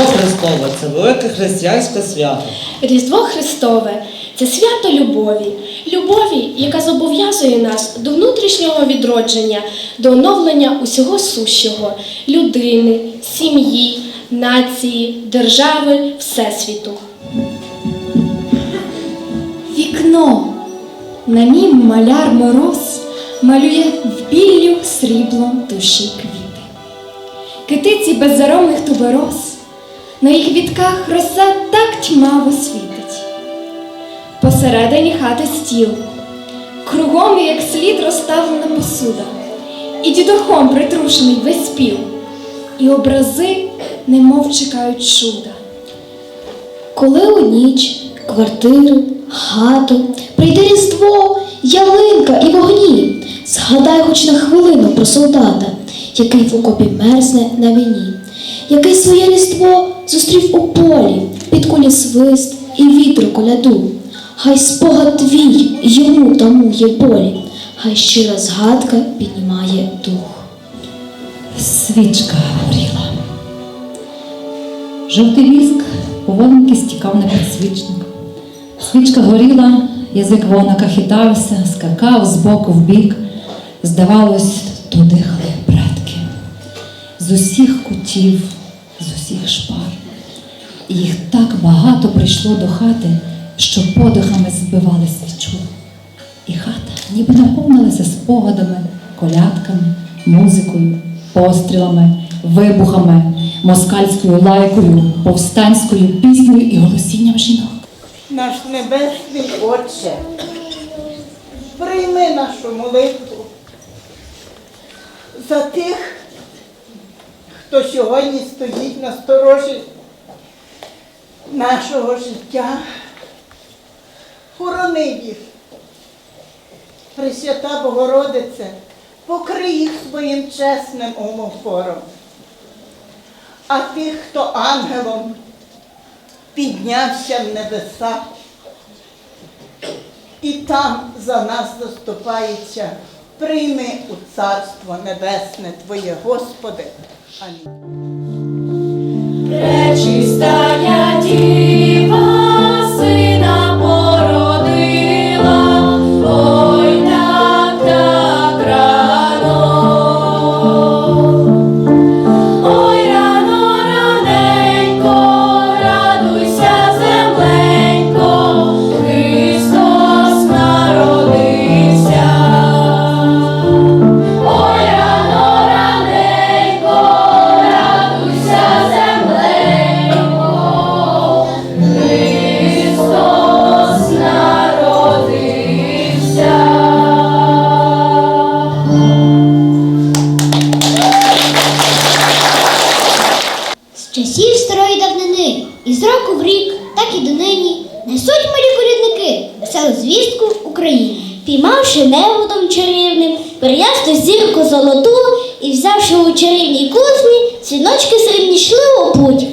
Різдво Христове це велике християнське свято. Різдво Христове це свято любові, любові, яка зобов'язує нас до внутрішнього відродження, до оновлення усього сущого людини, сім'ї, нації, держави, всесвіту. Вікно. На нім маляр мороз малює в біллю сріблом душі квіти. Китиці беззаромних тубероз, на їх вітках роса так тьмаво світить. Посередині хати стіл, кругом як слід розставлена посуда, і дідухом притрушений весь спів, і образи немов чекають чуда. Коли у ніч, квартиру, хату прийде різдво, ялинка і вогні, згадай хоч на хвилину про солдата, який в окопі мерзне на війні, який своє різдво зустрів у полі, під кулі свист і вітру коляду. Хай спогад твій йому тамує болі, хай щира згадка піднімає дух. Свічка горіла. Жовтий віск поволеньки стікав на підсвічник. Свічка горіла, язик вогника хитався, скакав з боку в бік. Здавалось, туди дихали предки. З усіх кутів, їх так багато прийшло до хати, що подихами збивали свічу. І хата ніби наповнилася спогадами, колядками, музикою, пострілами, вибухами, москальською лайкою, повстанською піснею і голосінням жінок. Наш Небесний Отче, прийми нашу молитву за тих, хто сьогодні стоїть на сторожі нашого життя. Хорони їх. Пресвята Богородице, покрий їх своїм чесним омофором. А тих, хто ангелом піднявся в небеса і там за нас заступається. Прийми у Царство Небесне Твоє, Господи. Амінь. Пречистая з року в рік, так і донині, несуть малі колідники веселу звістку Україні. Піймавши неводом чарівним, переясну зірку золоту і взявши у чарівній кузні, свіночки срібні йшли у путь.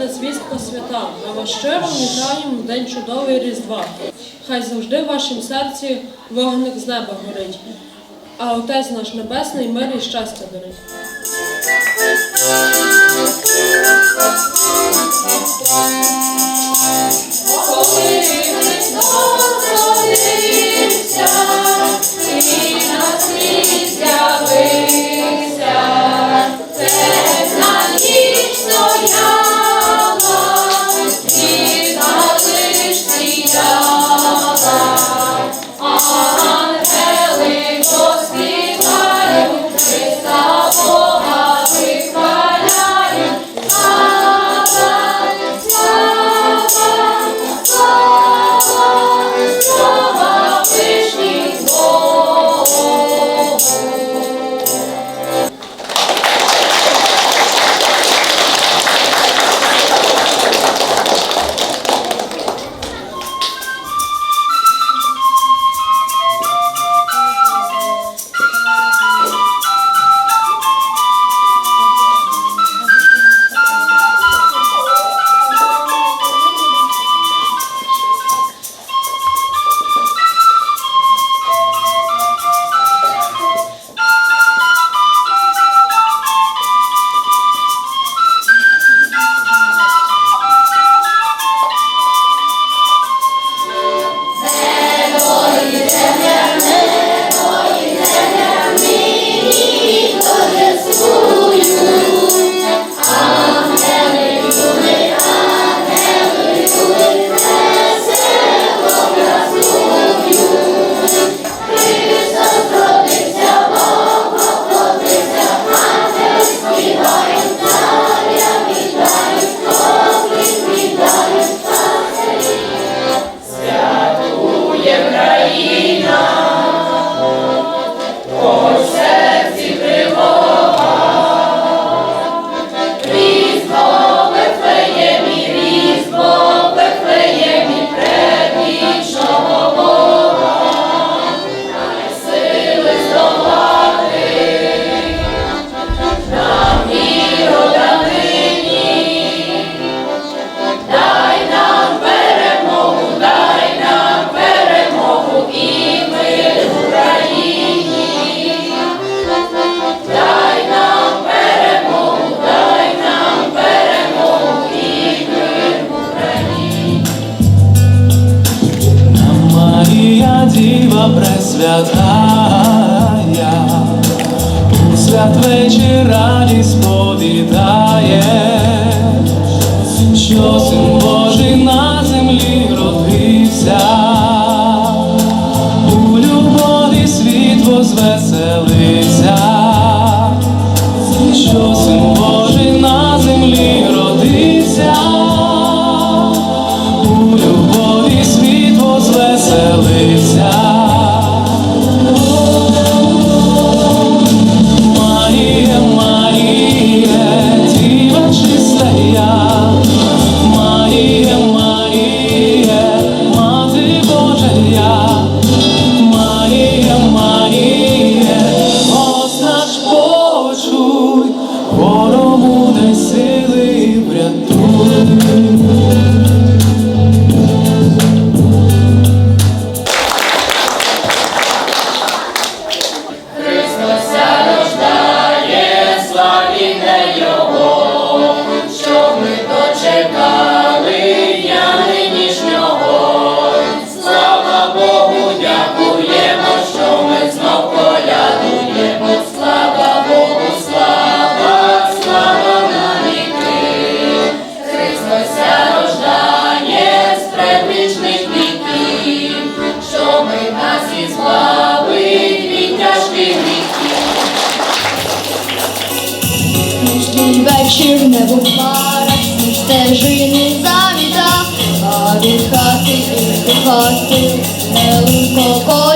передали звіст по святам. Ми вас щиро вітаємо в день чудовий Різдва. Хай завжди в вашім серці вогник з неба горить, а Отець наш Небесний мир і щастя дарить. Коли Пресвятая, у святвечі радість повідає, що син Божий на землі родився, у любові світло возвеселився, що син un coco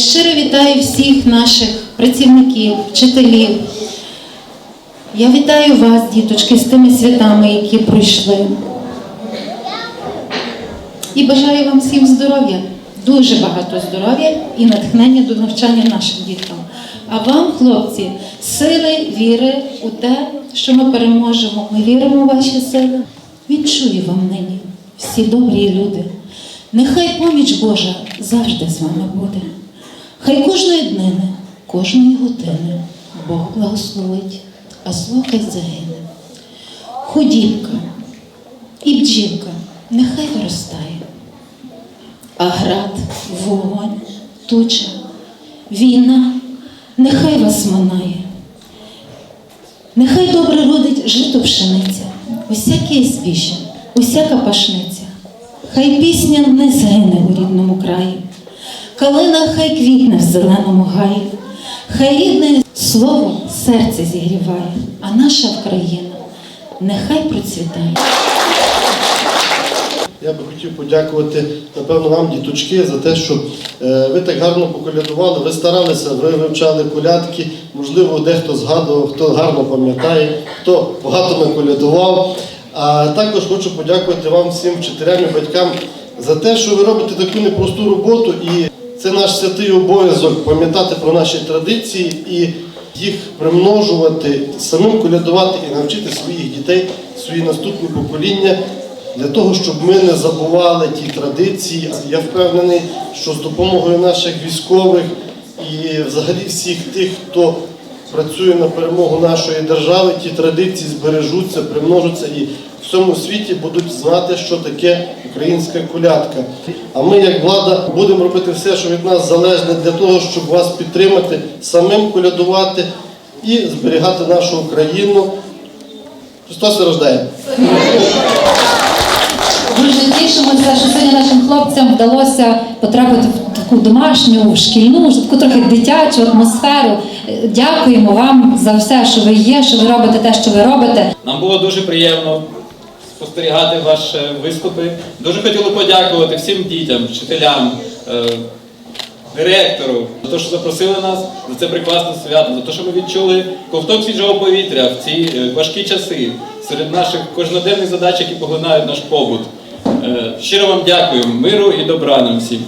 щиро вітаю всіх наших працівників, вчителів. Я вітаю вас, діточки, з тими святами, які пройшли. І бажаю вам всім здоров'я, дуже багато здоров'я і натхнення до навчання нашим діткам. А вам, хлопці, сили, віри у те, що ми переможемо. Ми віримо у ваші сили. Відчую вам нині, всі добрі люди. Нехай поміч Божа завжди з вами буде. Хай кожної днини, кожної години Бог благословить, а зло загине. Худібка і бджілка нехай виростає, а град, вогонь, туча, війна нехай вас минає. Нехай добре родить жито пшениця, усяке звіще, усяка пашниця. Хай пісня не згине у рідному краї, калина хай квітне в зеленому гаї, хай рідне слово серце зігріває, а наша Україна нехай процвітає. Я би хотів подякувати, напевно, вам, діточки, за те, що е, ви так гарно поколядували, ви старалися, ви вивчали колядки, можливо, дехто згадував, хто гарно пам'ятає, хто багато наколядував. А також хочу подякувати вам всім вчителям і батькам за те, що ви робите таку непросту роботу, і це наш святий обов'язок пам'ятати про наші традиції і їх примножувати, самим колядувати і навчити своїх дітей, свої наступні покоління для того, щоб ми не забували ті традиції. Я впевнений, що з допомогою наших військових і взагалі всіх тих, хто працює на перемогу нашої держави, ті традиції збережуться, примножаться і в всьому світі будуть знати, що таке українська колядка. А ми, як влада, будемо робити все, що від нас залежне, для того, щоб вас підтримати, самим колядувати і зберігати нашу Україну. Христос рождає! Дуже тішимося, що сьогодні нашим хлопцям вдалося потрапити в таку домашню, шкільну, вже таку трохи дитячу атмосферу. Дякуємо вам за все, що ви є, що ви робите те, що ви робите. Нам було дуже приємно спостерігати ваші виступи. Дуже хотіли подякувати всім дітям, вчителям, е, директору за те, що запросили нас за це прекрасне свято, за те, що ми відчули ковток свіжого повітря в ці е, важкі часи серед наших кожноденних задач, які поглинають наш побут. Е, Щиро вам дякую, миру і добра нам всім.